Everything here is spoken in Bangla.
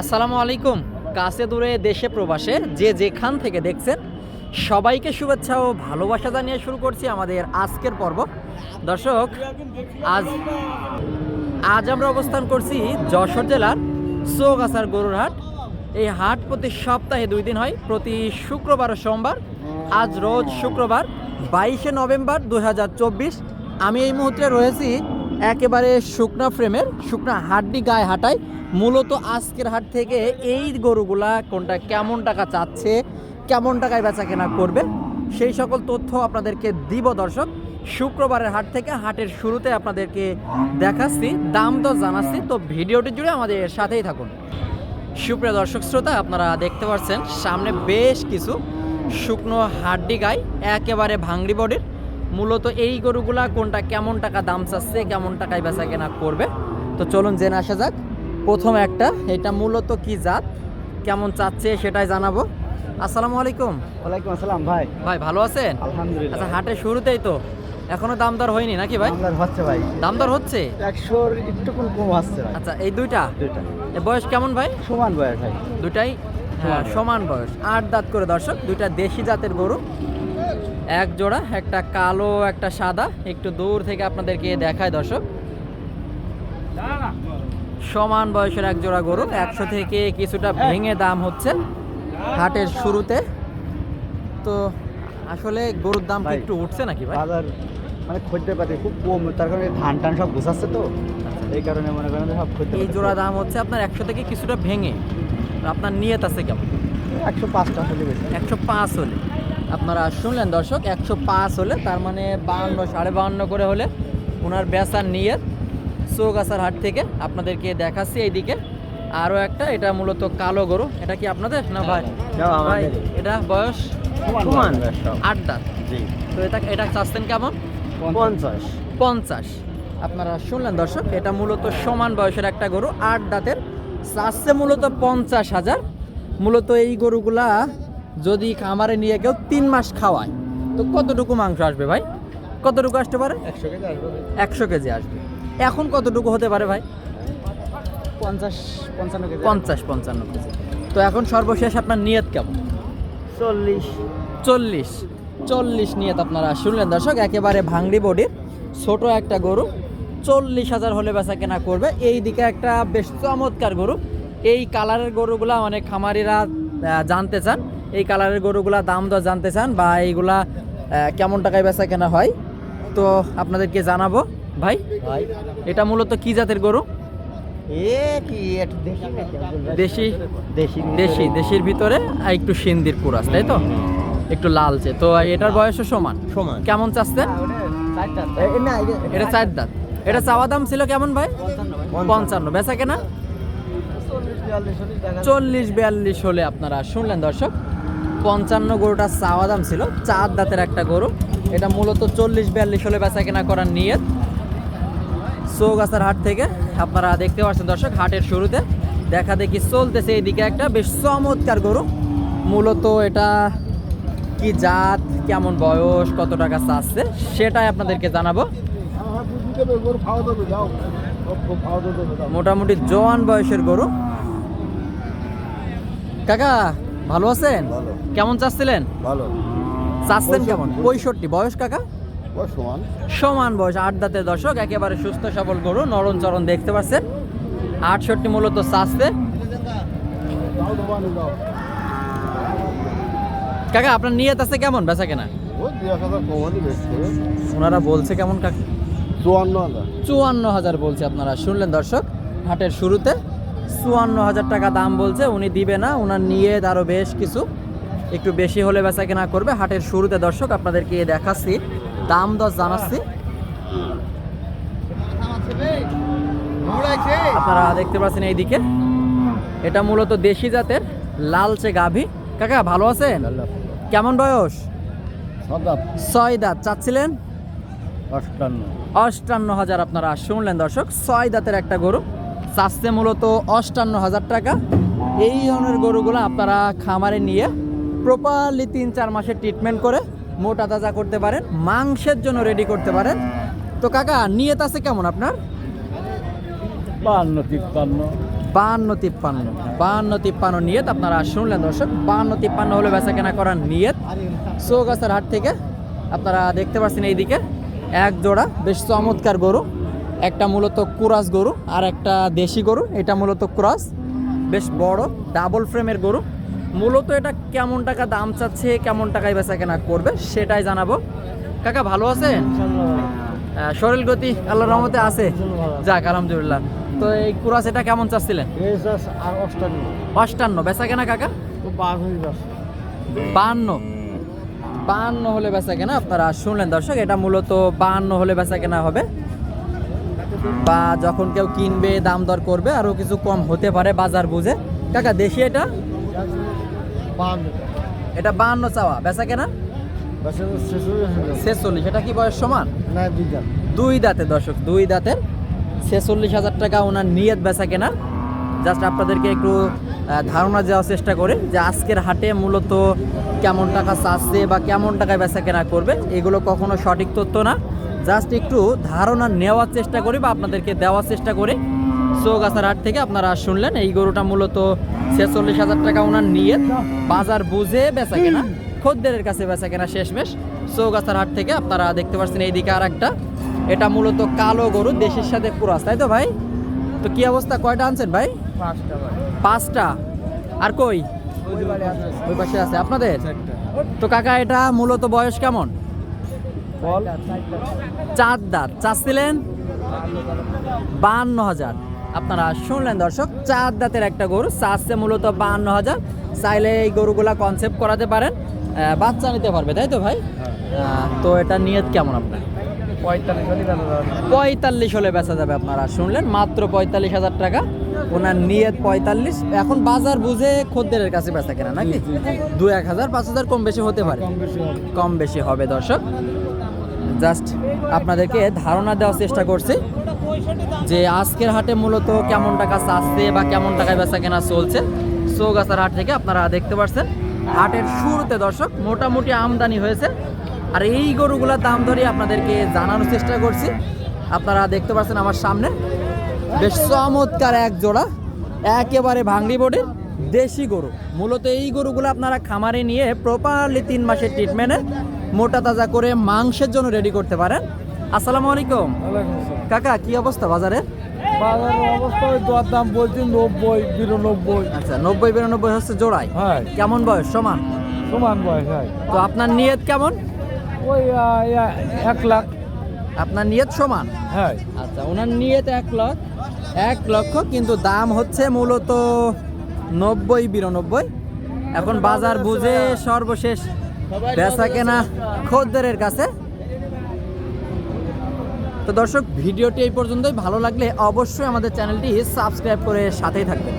আসসালামু আলাইকুম। কাছে দূরে দেশে প্রবাসে যে যেখান থেকে দেখছেন, সবাইকে শুভেচ্ছা ও ভালোবাসা জানিয়ে শুরু করছি আমাদের আজকের পর্ব। দর্শক, আজ আজ আমরা অবস্থান করছি যশোর জেলার চৌগাছার গরুর হাট এই হাট প্রতি সপ্তাহে দুই দিন হয়, প্রতি শুক্রবার ও সোমবার। আজ রোজ শুক্রবার, বাইশে নভেম্বর দুই হাজার চব্বিশ। আমি এই মুহূর্তে রয়েছি একেবারে শুকনা ফ্রেমের, শুকনা হাড্ডি গায়ে হাঁটায়। মূলত আজকের হাট থেকে এই গরুগুলা কোনটা কেমন টাকা চাচ্ছে, কেমন টাকায় বেচা কেনা করবে, সেই সকল তথ্য আপনাদেরকে দিব দর্শক। শুক্রবারের হাট থেকে হাটের শুরুতে আপনাদেরকে দেখাচ্ছি, দাম দর জানাচ্ছি, তো ভিডিওটি জুড়ে আমাদের সাথেই থাকুন। সুপ্রিয় দর্শক শ্রোতা, আপনারা দেখতে পাচ্ছেন, সামনে বেশ কিছু শুকনো হাড্ডি গায়ে একেবারে ভাঙড়ি বডির মূলত এই গরুগুলা কোনটা কেমন টাকা দাম চাচ্ছে কেমন টাকায় বেচা কেনা করবে? তো চলুন জেনে আসা যাক। প্রথম একটা এটা মূলত কি জাত কেমন চাচ্ছে সেটাই জানাব। আসসালামু আলাইকুম। ওয়ালাইকুম আসসালাম ভাই। ভাই ভালো আছেন? আলহামদুলিল্লাহ। আচ্ছা হাটের শুরুতেই তো এখনও দাম দর হয়নি নাকি ভাই? আপনার হচ্ছে ভাই। দাম দর হচ্ছে? একশোর একটু কোন কম আসছে ভাই। আচ্ছা এই দুইটা? দুইটা। বয়স কেমন ভাই? সমান বয়স ভাই। দুটাই হ্যাঁ, সমান বয়স। আট দাঁত করে দর্শক দুইটা দেশি জাতের গরু। এক জোড়া একটা কালো একটা সাদা। একটু দূর থেকে আপনাদেরকে দেখায় দর্শক। সমান বয়সের এক জোড়া গরু একশো থেকে কিছুটা ভেঙে দাম হচ্ছে হাটের শুরুতে। তো আসলে গরুর দাম একটু উঠছে নাকি ভাই? বাজার মানে খদ্দের পাতি খুব কম তার কারণে ধান টান সব গুছাচ্ছে তো। এই কারণে মনে করেন সব খদ্দের এই জোড়া দাম হচ্ছে আপনার একশো থেকে কিছুটা ভেঙে। আপনার নিয়ত আছে কেমন? একশো পাঁচটা গেছে একশো পাঁচ হলে। আপনারা শুনলেন দর্শক একশো পাঁচ হলে তার মানে বাহান্ন সাড়ে বাহান্ন করে হলে ওনার বেচার নিয়ে চৌগাছার হাট থেকে আপনাদেরকে দেখাচ্ছি এইদিকে। আরও একটা এটা মূলত কালো গরু। এটা কি আপনাদের না ভাই? ভাই এটা বয়স। আট দাঁত। জি। তো এটা এটা চাচ্ছেন কেমন? পঞ্চাশ। পঞ্চাশ। আপনারা শুনলেন দর্শক এটা মূলত সমান বয়সের একটা গরু আট দাঁতের। চাচ্ছে মূলত পঞ্চাশ হাজার। মূলত এই গরুগুলা যদি খামারে নিয়ে কেউ তিন মাস খাওয়ায় তো কতটুকু মাংস আসবে ভাই? কতটুকু আসতে পারে? একশো কেজি আসবে একশো কেজি আসবে। এখন কতটুকু হতে পারে ভাই? পঞ্চাশ পঞ্চান্ন কেজি। পঞ্চাশ পঞ্চান্ন কেজি। তো এখন সর্বশেষ আপনার নিয়ত কেমন? চল্লিশ। চল্লিশ। চল্লিশ নিয়ত আপনারা শুনলেন দর্শক একেবারে ভাঙড়ি বডির ছোট একটা গরু। চল্লিশ হাজার হলে বেচা কেনা করবে। এই দিকে একটা বেশ চমৎকার গরু। এই কালারের গরুগুলা অনেক খামারিরা জানতে চান। এই কালারের গরুগুলা দাম দর জানতে চান বা এইগুলা কেমন টাকায় বেচা কেনা হয় তো আপনাদেরকে জানাব। ভাই ভাই। এটা মূলত কি জাতের গরু? এ কি একটু দেশি দেশি। দেশি দেশি দেশির ভিতরে আর একটু সিন্দির কুরাস তাই তো? একটু লালচে। তো এটার বয়সও সমান? সমান। কেমন চাচ্ছেন? না এটা চার দাঁত। এটা চাওয়া দাম ছিল কেমন ভাই? পঞ্চান্ন। বেচা কেনা? চল্লিশ বিয়াল্লিশ হলে আপনারা শুনলেন দর্শক। পঞ্চান্ন গরুটা চাওয়া দাম ছিল, চার দাঁতের একটা গরু। এটা মূলত চল্লিশ বিয়াল্লিশ হলে বেচা কেনা করার নিয়ত। চৌগাছার হাট থেকে আপনারা দেখতে পাচ্ছেন দর্শক, হাটের শুরুতে দেখা দেখি চলতেছে এইদিকে একটা বেশ চমৎকার গরু। মূলত এটা কি জাত, কেমন বয়স, কত টাকা চাচ্ছে, সেটাই আপনাদেরকে জানাব। মোটামুটি জোয়ান বয়সের গরু। কাকা ভালো আছেন? কেমন চাচ্ছিলেন? ভালো। চাচ্ছেন কেমন? পঁয়ষট্টি। বয়স কাকা? সমান। সমান বয়স। আট দাঁতের দর্শক একেবারে সুস্থ সবল গরু নরম চরণ দেখতে পাচ্ছেন। আটষট্টি মূলত চাচ্ছে। কাকা আপনার নিয়ত আছে কেমন? বেচা কেনা? ওনারা বলছে কেমন কাকা? চুয়ান্ন হাজার। চুয়ান্ন হাজার বলছে আপনারা। শুনলেন দর্শক হাটের শুরুতে চুয়ান্ন হাজার টাকা দাম বলছে উনি দিবে না ওনার নিয়ে আরও বেশ কিছু। একটু বেশি হলে বেচা কেনা করবে। হাটের শুরুতে দর্শক আপনাদেরকে দেখাচ্ছি দাম দশ জানাচ্ছি। আপনারা দেখতে পাচ্ছেন এইদিকে। এটা মূলত দেশি জাতের লালচে গাভী। কাকা ভালো আছেন? কেমন বয়স? ছয় দাঁত। চাচ্ছিলেন? অষ্টান্ন। অষ্টান্ন হাজার আপনারা শুনলেন দর্শক ছয় দাঁতের একটা গরু। চাচ্ছে মূলত অষ্টান্ন হাজার টাকা। এই ধরনের গরুগুলো আপনারা খামারে নিয়ে প্রপারলি তিন চার মাসের ট্রিটমেন্ট করে মোটা তাজা করতে পারেন মাংসের জন্য রেডি করতে পারেন। তো কাকা নিয়ত আছে কেমন আপনার? বান্ন তিপ্পান্ন। বান্ন তিপ্পান্ন। বান্ন তিপ্পান্ন নিয়ত আপনারা শুনলেন দর্শক বান্ন তিপ্পান্ন হলে বেচা কেনা করার নিয়ত। চৌগাছার হাট থেকে আপনারা দেখতে পাচ্ছেন এইদিকে এক জোড়া বেশ চমৎকার গরু। একটা মূলত কুরাস গরু আর একটা দেশি গরু এটা মূলত ক্রস। বেশ বড় ডাবল ফ্রেমের গরু। মূলত এটা কেমন টাকা দাম চাচ্ছে কেমন টাকায় বেচা কেনা করবে সেটাই জানাব। কাকা ভালো আছে শরীর গতি আল্লাহ রহমতে আছে? যাক আলহামদুলিল্লাহ। তো এই কুরাস এটা কেমন চাচ্ছিলেন? অষ্টান্ন। বেচা কেনা কাকা? বাহান্ন। বাহান্ন হলে বেচা কেনা আপনারা শুনলেন দর্শক এটা মূলত বাহান্ন হলে বেচা কেনা হবে। বা যখন কেউ কিনবে দাম দর করবে আরও কিছু কম হতে পারে বাজার বুঝে। কাকা দেশি এটা? এটা বাহান্ন চাওয়া। বেচা কেনা? ছেচল্লিশ এটা কি বয়স সমান? দুই দাঁতে। দর্শক দুই দাঁতের ছেচল্লিশ হাজার টাকা ওনার নিয়ত বেচা কেনা। জাস্ট আপনাদেরকে একটু ধারণা দেওয়ার চেষ্টা করি যে আজকের হাটে মূলত কেমন টাকা চাচ্ছে বা কেমন টাকায় বেচা কেনা করবে। এগুলো কখনো সঠিক তথ্য না। জাস্ট একটু ধারণা নেওয়ার চেষ্টা করি বা আপনাদেরকে দেওয়ার চেষ্টা করি। চৌগাছার হাট থেকে আপনারা শুনলেন এই গরুটা মূলত ছেচল্লিশ হাজার টাকা ওনার নিয়ে বাজার বুঝে বেচা কেনা খদ্দেরের কাছে বেচা কেনা শেষমেশ। চৌগাছার হাট থেকে আপনারা দেখতে পাচ্ছেন এইদিকে আর একটা এটা মূলত কালো গরু দেশের সাথে কুরাস তাই তো ভাই? তো কি অবস্থা কয়টা আনছেন ভাই? পাঁচটা ভাই। পাঁচটা। আর কই? ওই পাশে আছে। আপনাদের? তো কাকা এটা মূলত বয়স কেমন? বল চার দাঁত। চাচ্ছিলেন বাহান্ন হাজার। আপনারা শুনলেন দর্শক চার দাঁতের একটা গরু চাচ্ছে মূলত বাহান্ন হাজার। চাইলে এই গরুগুলা কনসেপ্ট করাতে পারেন। বাচ্চা নিতে পারবে তাই তো ভাই? তো এটা নিয়ত কেমন আপনার? পঁয়তাল্লিশ হলে বেচা যাবে। আপনারা শুনলেন? মাত্র পঁয়তাল্লিশ হাজার টাকা। ওনার নিয়ত পঁয়তাল্লিশ। এখন বাজার বুঝে খদ্দেরের কাছে বেচা কেনা নাকি? দু এক হাজার পাঁচ হাজার কম বেশি হতে পারে। কম বেশি হবে দর্শক। জাস্ট আপনাদেরকে ধারণা দেওয়ার চেষ্টা করছি যে আজকের হাটে মূলত কেমন টাকা চাচ্ছে বা কেমন টাকায় বেচা কেনা চলছে। চৌগাছার হাট থেকে আপনারা দেখতে পাচ্ছেন হাটের শুরুতে দর্শক, মোটামুটি আমদানি হয়েছে। আর এই গরুগুলোর দাম ধরে আপনাদেরকে জানানোর চেষ্টা করছি। আপনারা দেখতে পাচ্ছেন আমার সামনে। বেশ চমৎকার এক জোড়া, একেবারে ভাঙড়ি বোর্ডের দেশি গরু। মূলত এই গরুগুলো আপনারা খামারে নিয়ে প্রপারলি তিন মাসের ট্রিটমেন্টে মোটা তাজা করে মাংসের জন্য রেডি করতে পারেন। আসসালামু আলাইকুম। কাকা কি অবস্থা বাজারে? বাজারের অবস্থা ওই দর দাম বলছি নব্বই বিরানব্বই। আচ্ছা নব্বই বিরানব্বই হচ্ছে জোড়ায় হ্যাঁ। কেমন বয়স? সমান? সমান বয়স হয়। তো আপনার নিয়ত কেমন? ওই এক লাখ। আপনার নিয়ত সমান? হ্যাঁ। আচ্ছা ওনার নিয়ত এক লাখ। এক লক্ষ কিন্তু দাম হচ্ছে মূলত নব্বই বিরানব্বই। এখন বাজার বুঝে সর্বশেষ বেচা কেনা খদ্দেরের কাছে। তো দর্শক ভিডিওটি এই পর্যন্তই। ভালো লাগলে অবশ্যই আমাদের চ্যানেলটি সাবস্ক্রাইব করে সাথেই থাকবেন।